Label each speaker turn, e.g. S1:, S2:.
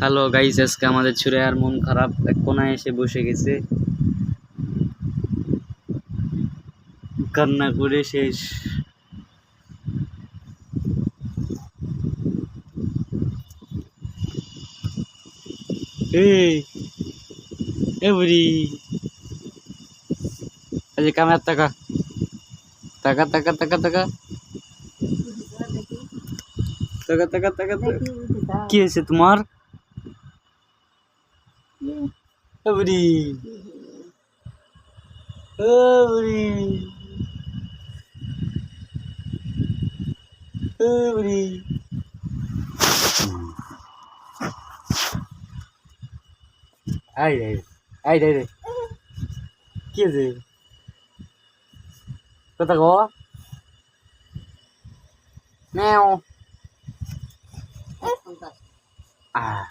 S1: Hello guys আজকে আমাদের ছুড়ে আর মন খারাপ। এক কোনায় এসে বসে গেছে। কান্না করে শেষ। এই আজ কামের টাকা। টাকা টাকা টাকা টাকা। টাকা টাকা টাকা কি হয়েছে তোমার? abre Abri. Abri. Ai, ai. Ai, ai, ai. Quer dizer? Quanto agora? Não. Ah.